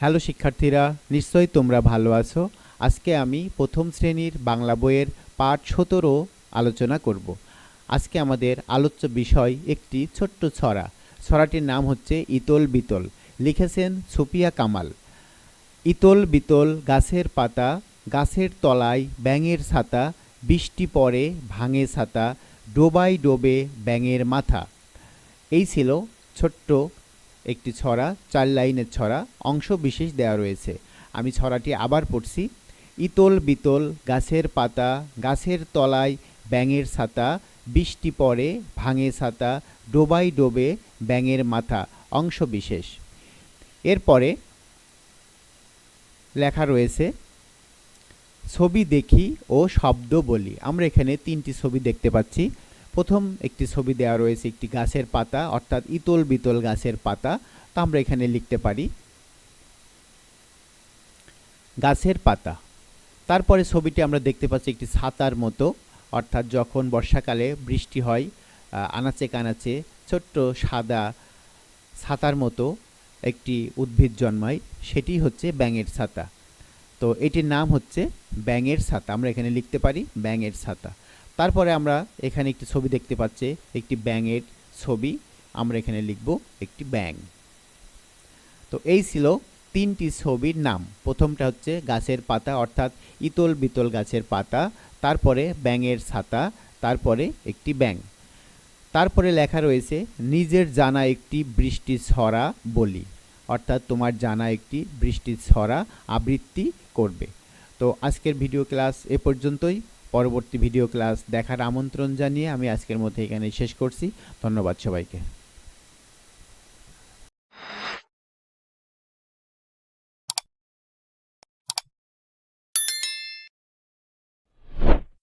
Hello শিক্ষার্থীরা, নিশ্চয়ই তোমরা ভালো আছো। আজকে আমি প্রথম শ্রেণির বাংলা বইয়ের পাঠ সতেরো আলোচনা করব। আজকে আমাদের আলোচ্য বিষয় একটি ছোট্ট ছড়া। ছড়াটির নাম হচ্ছে ইতল বিতল। লিখেছেন সুপিয়া কামাল। ইতল বিতল গাছের পাতা, গাছের তলায় ব্যাঙের ছাতা, বৃষ্টি পড়ে ভাঙে ছাতা ডোবাই ডোবে ব্যাঙের মাথা। এই ছিল ছোট্ট একটি ছড়া, চার লাইনের ছড়া, অংশ বিশেষ দেওয়া রয়েছে। আমি ছড়াটি আবার পড়ছি। ইতল বিতল, গাছের পাতা, গাছের তলায় ব্যাঙের ছাতা, বৃষ্টি পড়ে, ভাঙে ছাতা ডোবাই ডোবে ব্যাঙের মাথা, অংশ বিশেষ। এরপরে লেখা রয়েছে, ছবি দেখি ও শব্দ বলি। আমরা এখানে তিনটি ছবি দেখতে পাচ্ছি। প্রথম একটি ছবি দেওয়া রয়েছে একটি গাছের পাতা, অর্থাৎ ইতল বিতল গাছের পাতা। তা আমরা এখানে লিখতে পারি। গাছের পাতা। তারপরে ছবিটি আমরা দেখতে পাচ্ছি একটি ছাতার মতো, অর্থাৎ যখন বর্ষাকালে বৃষ্টি হয় আনাচে কানাচে ছোট্ট সাদা ছাতার মতো একটি উদ্ভিদ জন্মায়, সেটি হচ্ছে ব্যাঙের ছাতা। তো এটির নাম হচ্ছে ব্যাঙের ছাতা। আমরা এখানে লিখতে পারি ব্যাঙের ছাতা। তারপরে আমরা এখানে একটি ছবি দেখতে পাচ্ছি, একটি ব্যাঙের ছবি। আমরা এখানে লিখব একটি ব্যাঙ। তো এই ছিল তিনটি ছবির নাম। প্রথমটা হচ্ছে গাছের পাতা, অর্থাৎ ইতল বিতল গাছের পাতা, তারপরে ব্যাঙের ছাতা, তারপরে একটি ব্যাঙ। তারপরে লেখা রয়েছে, নিজের জানা একটি বৃষ্টি ছড়া বলি। অর্থাৎ তোমার জানা একটি বৃষ্টির ছড়া আবৃত্তি করবে। তো আজকের ভিডিও ক্লাস এ পর্যন্তই। পরবর্তী ভিডিও ক্লাস দেখার আমন্ত্রণ জানিয়ে আমি আজকের মধ্যে এখানে শেষ করছি। ধন্যবাদ সবাইকে।